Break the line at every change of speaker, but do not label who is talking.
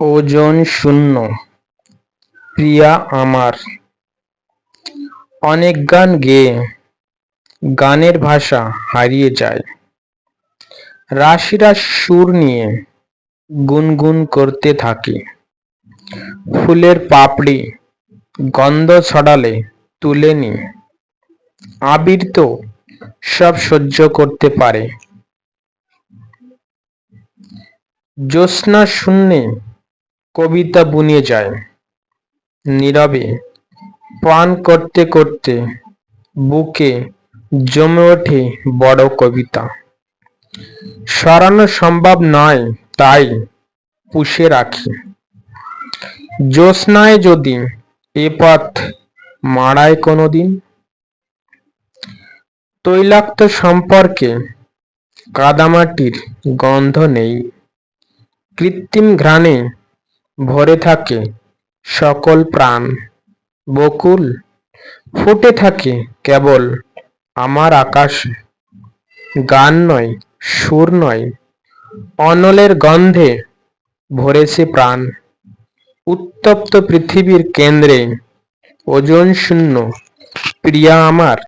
ওজন শূন্য। প্রিয়া আমার। অনেক গান গেয়ে গানের ভাষা হারিয়ে যায়। রাশি সুর নিয়ে গুনগুন করতে থাকি। ফুলের পাপড়ি গন্ধ ছড়ালে তুলে নি আবির তো সব সহ্য করতে পারে। জ্যোৎস্না শূন্যে কবিতা বুনে যায়। নীরবে পান করতে করতে বুকে জমে ওঠে বড় কবিতা। সরানো সম্ভব নয়, তাই পুষে রাখি। জ্যোৎস্নায় যদি এ পথ মাড়ায় কোনোদিন, তৈলাক্ত সম্পর্কে কাদামাটির গন্ধ নেই। কৃত্রিম ঘ্রাণে ভরে থাকে সকল প্রাণ। বকুল ফুটে থাকে কেবল আমার আকাশে। গান নয়, সুর নয়, অনলের গন্ধে ভরেছে প্রাণ। উত্তপ্ত পৃথিবীর কেন্দ্রে ওজন শূন্য, প্রিয়া আমার